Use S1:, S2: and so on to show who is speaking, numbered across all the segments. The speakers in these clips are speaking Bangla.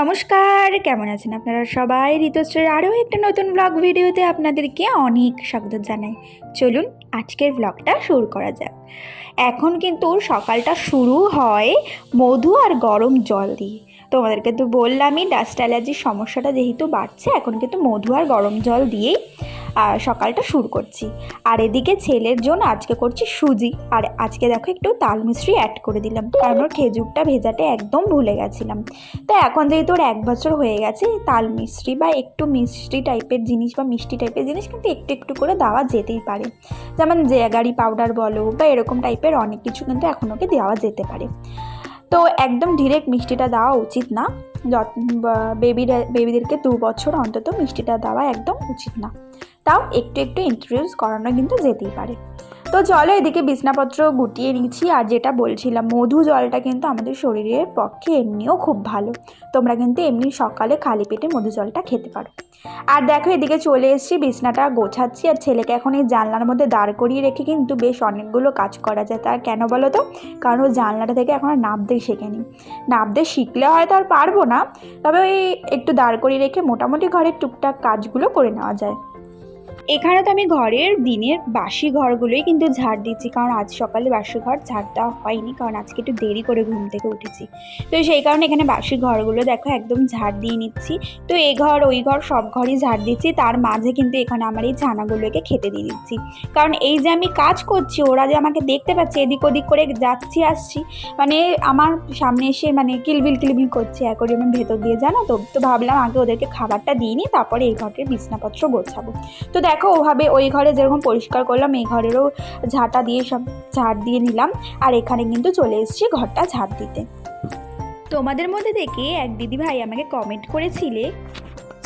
S1: নমস্কার, কেমন আছেন আপনারা সবাই? ঋতুশ্রীর আরও একটা নতুন ব্লগ ভিডিওতে আপনাদেরকে অনেক স্বাগত জানাই। চলুন আজকের ব্লগটা শুরু করা যাক। এখন কিন্তু সকালটা শুরু হয় মধু আর গরম জল দিয়ে। তোমাদেরকে তো বললামই ডাস্ট অ্যালার্জির সমস্যাটা যেহেতু বাড়ছে, এখন কিন্তু মধু আর গরম জল দিয়েই সকালটা শুরু করছি। আর এদিকে ছেলের জন্য আজকে করছি সুজি। আর আজকে দেখো একটু তাল মিশ্রি অ্যাড করে দিলাম। কারণ ওর খেজুরটা ভেজাতে একদম ভুলে গেছিলাম। তো এখন যেহেতু ওর এক বছর হয়ে গেছে, তাল মিশ্রি বা একটু মিষ্টি টাইপের জিনিস বা মিষ্টি টাইপের জিনিস কিন্তু একটু একটু করে দেওয়া যেতেই পারে। যেমন জেগারি পাউডার বলো বা এরকম টাইপের অনেক কিছু কিন্তু এখন ওকে দেওয়া যেতে পারে। তো একদম ডিরেক্ট মিষ্টিটা দেওয়া উচিত না। বেবিরা বেবিদেরকে দু বছর অন্তত মিষ্টিটা দেওয়া একদম উচিত না। তাও একটু একটু ইন্ট্রোডিউস করানো কিন্তু যেতেই পারে। তো চলো এদিকে বিছনাপত্র গুটিয়ে নিচ্ছি আর যেটা বলছিলাম, মধু জলটা কিন্তু আমাদের শরীরের পক্ষে এমনিও খুব ভালো। তোমরা কিন্তু এমনি সকালে খালি পেটে মধু জলটা খেতে পারো। আর দেখো এদিকে চলে এসেছি, বিছনাটা গোছাচ্ছি আর ছেলেকে এখন এই জানলার মধ্যে দাঁড় করিয়ে রেখে কিন্তু বেশ অনেকগুলো কাজ করা যায়। তার কেন বলো তো? কারণ ও জানলাটা থেকে এখন আর নাবতে শেখেনি। নাবতে শিখলে হয়তো আর পারব না, তবে ওই একটু দাঁড় করিয়ে রেখে মোটামুটি ঘরের টুকটাক কাজগুলো করে নেওয়া যায়। এখানে তো আমি ঘরের দিনের বাসি ঘরগুলোই কিন্তু ঝাড় দিচ্ছি, কারণ আজ সকালে বাসি ঘর ঝাড় দেওয়া হয়নি, কারণ আজকে একটু দেরি করে ঘুম থেকে উঠেছি। তো সেই কারণে এখানে বাসি ঘরগুলো দেখো একদম ঝাড় দিয়ে নিচ্ছি। তো এ ঘর, ওই ঘর সব ঘরই ঝাড় দিচ্ছি, তার মাঝে কিন্তু এখানে আমার এই ছানাগুলোকে খেতে দিয়ে দিচ্ছি। কারণ এই যে আমি কাজ করছি, ওরা যে আমাকে দেখতে পাচ্ছে, এদিক ওদিক করে যাচ্ছি, আসছি মানে আমার সামনে এসে মানে কিলবিল কিলবিল করছে অ্যাকোরিয়ামের ভেতর দিয়ে, জানো তো? তো ভাবলাম আগে ওদেরকে খাবারটা দিই নি তারপরে এই ঘরের বিছনাপত্র গোছাবো। তো দেখো, ওভাবে ওই ঘরে যেরকম পরিষ্কার করলাম, এই ঘরেরও ঝাঁটা দিয়ে সব ঝাড় দিয়ে নিলাম। আর এখানে কিন্তু চলে এসেছি ঘরটা ঝাড় দিতে। তোমাদের মধ্যে থেকে এক দিদিভাই আমাকে কমেন্ট করেছিলে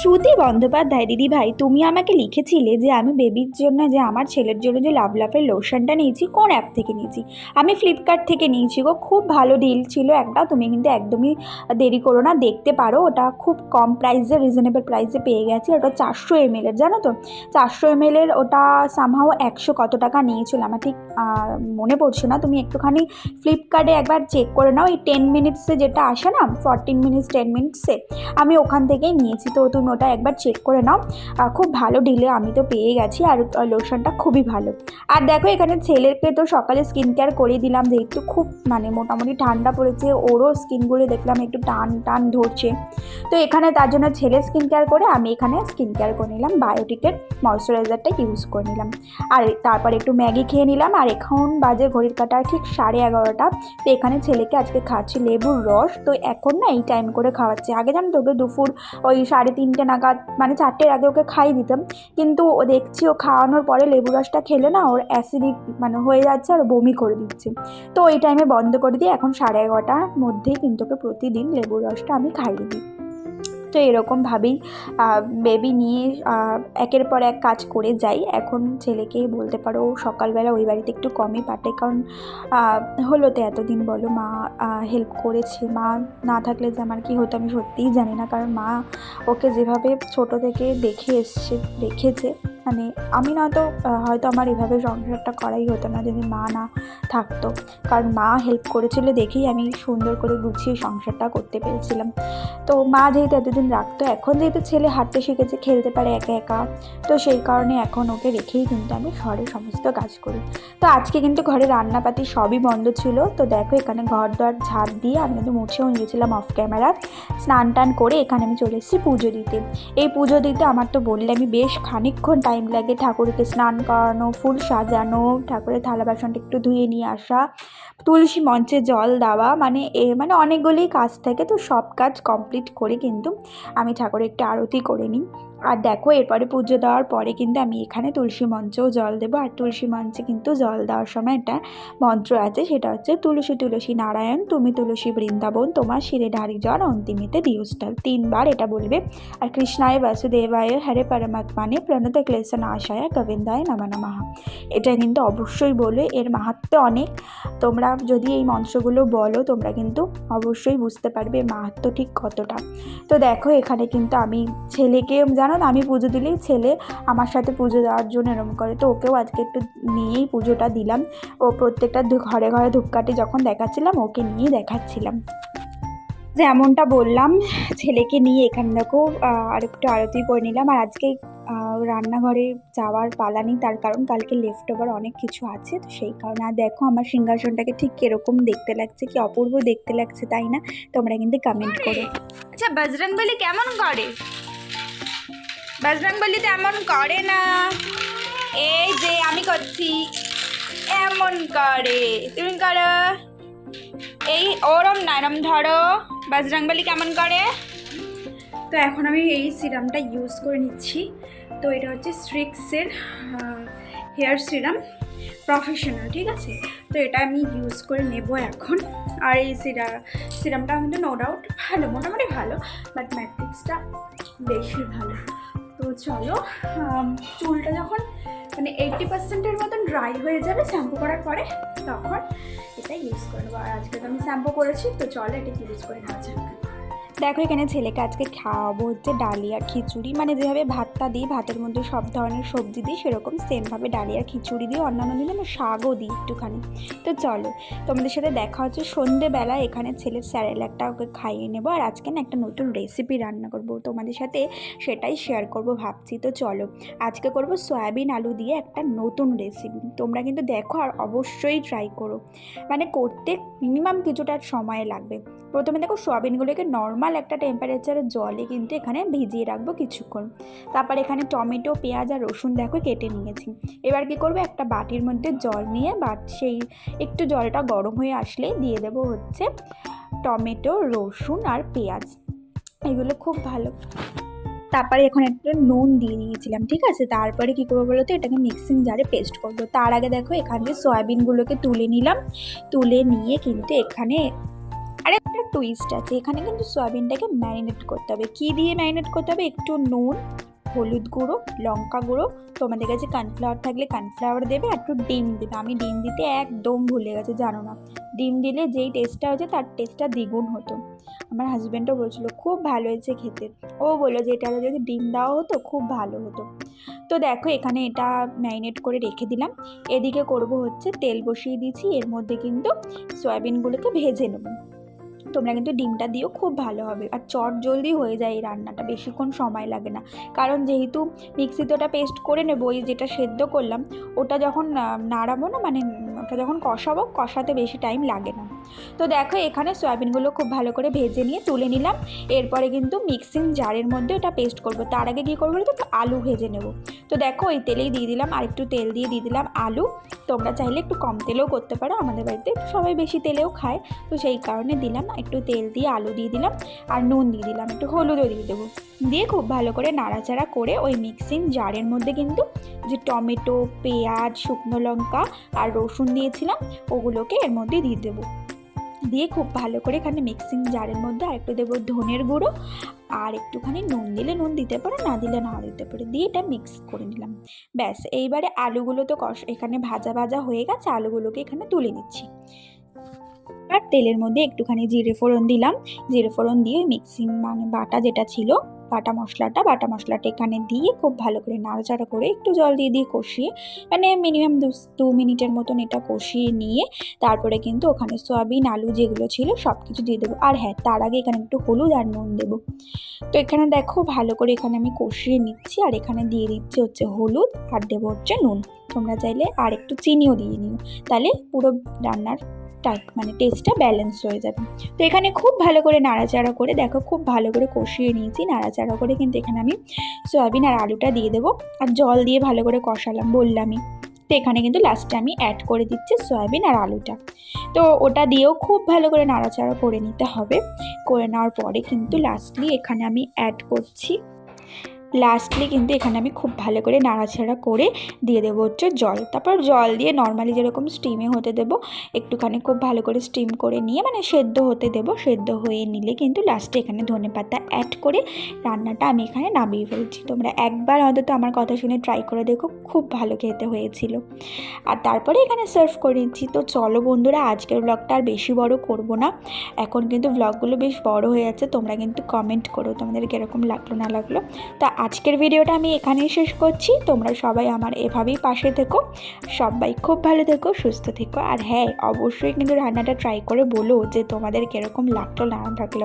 S1: শ্রুতি বন্দ্যোপাধ্যায় দিদি ভাই তুমি আমাকে লিখেছিলে যে আমি বেবির জন্য যে আমার ছেলের জন্য যে লাভ লাভের লোশনটা নিয়েছি, কোন অ্যাপ থেকে নিয়েছি? আমি ফ্লিপকার্ট থেকে নিয়েছি গো, খুব ভালো ডিল ছিল একটা, তুমি কিন্তু একদমই দেরি করো না, দেখতে পারো, ওটা খুব কম প্রাইসে রিজনেবল প্রাইসে পেয়ে গেছি, ওটা চারশো এমএলের জানো তো? চারশো এমএলের ওটা সামহাও একশো কত টাকা নিয়েছিল, আমার ঠিক মনে পড়ছে না, তুমি একটুখানি ফ্লিপকার্টে একবার চেক করে নাও, এই টেন মিনিটসে যেটা আসে না ফরটিন মিনিটস টেন মিনিটসে আমি ওখান থেকেই নিয়েছি, তো তুমি ওটা একবার চেক করে নাও। খুব ভালো ডিলে আমি তো পেয়ে গেছি আর লোশনটা খুবই ভালো। আর দেখো এখানে ছেলেকে তো সকালে স্কিন কেয়ার করিয়ে দিলাম, যেহেতু খুব মানে মোটামুটি ঠান্ডা পড়েছে, ওরও স্কিনগুলো দেখলাম একটু টান টান ধরছে। তো এখানে তার জন্য ছেলে স্কিন কেয়ার করে, আমি এখানে স্কিন কেয়ার করে নিলাম বায়োটিকের ময়শ্চারাইজারটা ইউজ করে নিলাম। আর তারপর একটু ম্যাগি খেয়ে নিলাম, আর এখন বাজে ঘড়ির কাটা, ঠিক সাড়ে এগারোটা। তো এখানে ছেলেকে আজকে খাচ্ছি লেবুর রস, তো এখন না এই টাইম করে খাওয়াচ্ছি। আগে জানো তোকে দুপুর ওই সাড়ে তিনটে নাগাদ মানে চারটের আগে ওকে খাইয়ে দিতাম। কিন্তু ও দেখছি ও খাওয়ানোর পরে লেবু রসটা খেলে না ওর অ্যাসিডিক মানে হয়ে যাচ্ছে আর বমি করে দিচ্ছে। তো ওই টাইমে বন্ধ করে দিয়ে এখন সাড়ে এগারোটার মধ্যেই কিন্তু ওকে প্রতিদিন লেবুর রসটা আমি খাইয়ে দিই। তো এরকমভাবেই বেবি নিয়ে একের পর এক কাজ করে যাই। এখন ছেলেকে বলতে পারো সকালবেলা ওই বাড়িতে একটু কমই পাটে কারণ হলো তো এতদিন বলো মা হেল্প করেছে। মা না থাকলে যে আমার কী হতো আমি সত্যিই জানি না। কারণ মা ওকে যেভাবে ছোট থেকে দেখে এসছে রেখেছে মানে আমি নয়তো হয়তো আমার এভাবে সংসারটা করাই হতো না, যদি মা না থাকতো। কারণ মা হেল্প করেছিল দেখেই আমি সুন্দর করে গুছিয়ে সংসারটা করতে পেরেছিলাম। তো মা যেহেতু এতদিন রাখতো, এখন যেহেতু ছেলে হাঁটতে শিখেছে, খেলতে পারে একা একা, তো সেই কারণে এখন ওকে রেখেই কিন্তু আমি ঘরের সমস্ত কাজ করি। তো আজকে কিন্তু ঘরে রান্নাপাতি সবই বন্ধ ছিল। তো দেখো এখানে ঘর দর ঝাড় দিয়ে আমি কিন্তু মুছেও নিয়েছিলাম অফ ক্যামেরা স্নান টান করে এখানে আমি চলে এসেছি পুজো দিতে। এই পুজো দিতে আমার তো বললে আমি বেশ খানিকক্ষণ টাইম লাগে ঠাকুরকে স্নান করানো, ফুল সাজানো, ঠাকুরের থালা বাসনটা একটু ধুয়ে নিয়ে আসা, তুলসী মঞ্চে জল দেওয়া মানে এ মানে অনেকগুলি কাজ থাকে, তো সব কাজ কমপ্লিট করে কিন্তু আমি ঠাকুরের একটু আরতি করে নিই। আর দেখো, এরপরে পুজো দেওয়ার পরে কিন্তু আমি এখানে তুলসী মঞ্চেও জল দেবো। আর তুলসী মঞ্চে কিন্তু জল দেওয়ার সময় একটা মন্ত্র আছে, সেটা হচ্ছে, তুলসী তুলসী নারায়ণ, তুমি তুলসী বৃন্দাবন, তোমার শিরে ঢারি জল, অন্তিমিতে দিউস্টাল তিনবার এটা বলবে। আর কৃষ্ণায় বাসুদেবায় হরে পরমাত্মানে প্রণত ক্লেশ নাশায় গোবিন্দায় নমঃ নমঃ। এটা কিন্তু অবশ্যই বলে এর মাহাত্ম্য অনেক। তোমরা যদি এই মন্ত্রগুলো বলো, তোমরা কিন্তু অবশ্যই বুঝতে পারবে মাহাত্ম্য ঠিক কতটা। তো দেখো, এখানে কিন্তু আমি ছেলেকে জানো না আমি পুজো দিলেই ছেলে আমার সাথে পুজো দেওয়ার জন্য এরকম করে। তো ওকেও আজকে একটু নিয়েই পুজোটা দিলাম। ও প্রত্যেকটা ঘরে ঘরে ধূপকাঠি যখন দেখাচ্ছিলাম, ওকে নিয়ে দেখাচ্ছিলাম। যেমনটা বললাম, ছেলেকে নিয়ে এখান থেকেও আর একটু আরতি করে নিলাম। আর আজকে রান্নাঘরে যাওয়ার পালা নেই, তার কারণ কালকে লেফট ওভার অনেক কিছু আছে। তো সেই কারণে, আর দেখো আমার সিংহাসনটাকে ঠিক কীরকম দেখতে লাগছে, কি অপূর্ব দেখতে লাগছে, তাই না? তোমরা কিন্তু কমেন্ট করো। আচ্ছা বজরং কেমন করে? বজরং বলি তেমন করে না এই যে আমি করছি এমন করে তুমি করো এই ওরম না এরম ধরো। বজরংবলী কেমন করে? তো এখন আমি এই সিরামটা ইউজ করে নিচ্ছি। তো এটা হচ্ছে স্ট্রিক্সের হেয়ার সিরাম প্রফেশনাল ঠিক আছে? তো এটা আমি ইউজ করে নেব এখন। আর এই সিরা, সিরামটা কিন্তু নো ডাউট ভালো, মোটামুটি ভালো বাট ম্যাট্রিক্সটা বেশি ভালো। চলো চুলটা যখন মানে এইটটি পার্সেন্টের মতন ড্রাই হয়ে যাবে শ্যাম্পু করার পরে, তখন এটা ইউজ করব। আর আজকে তো আমি শ্যাম্পু করেছি, তো চলো এটা ইউজ করে নেওয়া যাক। দেখো এখানে ছেলেকে আজকে খাওয়াবো হচ্ছে ডালিয়া খিচুড়ি। মানে যেভাবে ভাতটা দিই, ভাতের মধ্যে সব ধরনের সবজি দিই, সেরকম সেমভাবে ডালিয়া খিচুড়ি দিই, অন্যান্য দিন আমি শাকও দিই একটুখানি। তো চলো, তোমাদের সাথে দেখা হচ্ছে সন্ধেবেলা, এখানে ছেলের স্যারেলাকটা ওকে খাইয়ে নেব আর আজকে না একটা নতুন রেসিপি রান্না করব। তোমাদের সাথে সেটাই শেয়ার করব ভাবছি। তো চলো, আজকে করব সয়াবিন আলু দিয়ে একটা নতুন রেসিপি তোমরা কিন্তু দেখো আর অবশ্যই ট্রাই করো। মানে করতে মিনিমাম কিছুটা সময় লাগবে। প্রথমে দেখো সোয়াবিনগুলোকে নর্মাল একটা টেম্পারেচারের জলে কিন্তু এখানে ভিজিয়ে রাখব কিছুক্ষণ। তারপর এখানে টমেটো, পেঁয়াজ আর রসুন দেখো কেটে নিয়েছি। এবার কি করব? একটা বাটির মধ্যে জল নিয়ে বাট সেই একটু জলটা গরম হয়ে আসলে দিয়ে দেবো হচ্ছে টমেটো, রসুন আর পেঁয়াজ। এগুলো খুব ভালো। তারপরে এখন একটা নুন দিয়ে দিয়েছিলাম ঠিক আছে? তারপরে কী করব বলো তো? এটাকে মিক্সিং জারে পেস্ট করব। তার আগে দেখো এখান থেকে সয়াবিনগুলোকে তুলে নিলাম। তুলে নিয়ে কিন্তু এখানে আরে টুইস্ট আছে। এখানে কিন্তু সয়াবিনটাকে ম্যারিনেট করতে হবে। কী দিয়ে ম্যারিনেট করতে হবে? একটু নুন, হলুদ গুঁড়ো, লঙ্কা গুঁড়ো। তোমাদের কাছে কানফ্লাওয়ার থাকলে কানফ্লাওয়ার দেবে একটু ডিম দেবে। আমি ডিম দিতে একদম ভুলে গেছে, জানো না। ডিম দিলে যেই টেস্টটা হয়েছে, তার টেস্টটা দ্বিগুণ হতো। আমার হাজব্যান্ডও বলছিল, খুব ভালো হয়েছে খেতে। ও বলল যে, এটা যদি ডিম দেওয়া হতো, খুব ভালো হতো। তো দেখো, এখানে এটা ম্যারিনেট করে রেখে দিলাম। এদিকে করব হচ্ছে তেল বসিয়ে দিয়েছি। এর মধ্যে কিন্তু সয়াবিনগুলোকে ভেজে নেব। তোমরা কিন্তু ডিমটা দিও, খুব ভালো হবে। আর চট জলদি হয়ে যায় এই রান্নাটা, বেশিক্ষণ সময় লাগে না। কারণ যেহেতু মিক্সিতে ওটা পেস্ট করে নেব, ওই যেটা সেদ্ধ করলাম, ওটা যখন নাড়াবো না মানে ওটা যখন কষাবো, কষাতে বেশি টাইম লাগে না। তো দেখো, এখানে সয়াবিনগুলো খুব ভালো করে ভেজে নিয়ে তুলে নিলাম। এরপরে কিন্তু মিক্সিং জারের মধ্যে ওটা পেস্ট করব। তার আগে কী করব একটু আলু ভেজে নেব। তো দেখো, ওই তেলেই দিয়ে দিলাম, আর একটু তেল দিয়ে দিয়ে দিলাম আলু। তোমরা চাইলে একটু কম তেলেও করতে পারো, আমাদের বাড়িতে সবাই বেশি তেলেও খায়। তো সেই কারণে দিলাম, একটু তেল দিয়ে আলু দিয়ে দিলাম, আর নুন দিয়ে দিলাম, একটু হলুদও দিয়ে দেবো। দিয়ে খুব ভালো করে নাড়াচাড়া করে ওই মিক্সিং জারের মধ্যে কিন্তু যে টমেটো, পেঁয়াজ, শুকনো লঙ্কা আর রসুন দিয়েছিলাম ওগুলোকে এর মধ্যে দিয়ে দেবো। দিয়ে খুব ভালো করে এখানে মিক্সিং জারের মধ্যে আর একটু দেবো ধনের গুঁড়ো আর একটুখানি নুন দিলে নুন দিতে পারো, না দিলে না দিতে পারো। দিয়ে এটা মিক্স করে নিলাম। ব্যাস, এইবারে আলুগুলো তো কষ এখানে ভাজা ভাজা হয়ে গেছে, আলুগুলোকে এখানে তুলে নিচ্ছি। আর তেলের মধ্যে একটুখানি জিরে ফোড়ন দিলাম। জিরে ফোড়ন দিয়ে মিক্সিং মানে বাটা যেটা ছিল বাটা মশলাটা বাটা মশলাটা এখানে দিয়ে খুব ভালো করে নাড়াচাড়া করে একটু জল দিয়ে দিয়ে কষিয়ে মানে মিনিমাম দু মিনিটের মতন এটা কষিয়ে নিয়ে তারপরে কিন্তু ওখানে সয়াবিন, আলু যেগুলো ছিল সব কিছু দিয়ে দেবো। আর হ্যাঁ তার আগে এখানে একটু হলুদ আর নুন দেবো। তো এখানে দেখো ভালো করে এখানে আমি কষিয়ে নিচ্ছি আর এখানে দিয়ে দিচ্ছি হচ্ছে হলুদ আর দেবো হচ্ছে নুন। তোমরা চাইলে আর একটু চিনিও দিয়ে নিও। তাহলে পুরো রান্নার টাইপ মানে টেস্টটা ব্যালেন্স হয়ে যাবে। তো এখানে খুব ভালো করে নাড়াচাড়া করে, দেখো খুব ভালো করে কষিয়ে নিয়েছি, নাড়াচাড়া করে কিন্তু এখানে আমি সয়াবিন আর আলুটা দিয়ে দেবো। আর জল দিয়ে ভালো করে কষালাম, বললামই। তো এখানে কিন্তু লাস্টে আমি অ্যাড করে দিচ্ছি সয়াবিন আর আলুটা। তো ওটা দিয়েও খুব ভালো করে নাড়াচাড়া করে নিতে হবে। করে নেওয়ার পরে কিন্তু লাস্টলি এখানে আমি অ্যাড করছি লাস্টলি কিন্তু এখানে আমি খুব ভালো করে নাড়াচাড়া করে দিয়ে দেবো হচ্ছে জল। তারপর জল দিয়ে নর্মালি যেরকম স্টিমে হতে দেবো, একটুখানি খুব ভালো করে স্টিম করে নিয়ে মানে সেদ্ধ হতে দেবো, সেদ্ধ হয়ে নিলে কিন্তু লাস্টে এখানে ধনে পাতা অ্যাড করে রান্নাটা আমি এখানে নামিয়ে ফেলছি। তোমরা একবার অন্তত আমার কথা শুনে ট্রাই করে দেখো, খুব ভালো খেতে হয়েছিল। আর তারপরে এখানে সার্ভ করে তো চলো বন্ধুরা, আজকের ব্লগটা আর বেশি বড় করব না। এখন কিন্তু ব্লগগুলো বেশ বড় হয়ে যাচ্ছে, তোমরা কিন্তু কমেন্ট করো তোমাদের কীরকম লাগল না লাগল। তা আজকের ভিডিওটা আমি এখানেই শেষ করছি। তোমরা সবাই আমার এভাবেই পাশে থেকো। সবাই খুব ভালো থেকো, সুস্থ থেকো। আর হ্যাঁ অবশ্যই কিন্তু রান্নাটা ট্রাই করে বলো যে তোমাদের কীরকম লাগল না থাকল।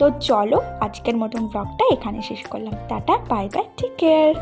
S1: তো চলো আজকের মতন ব্লগটা এখানে শেষ করলাম। Tata bye bye take care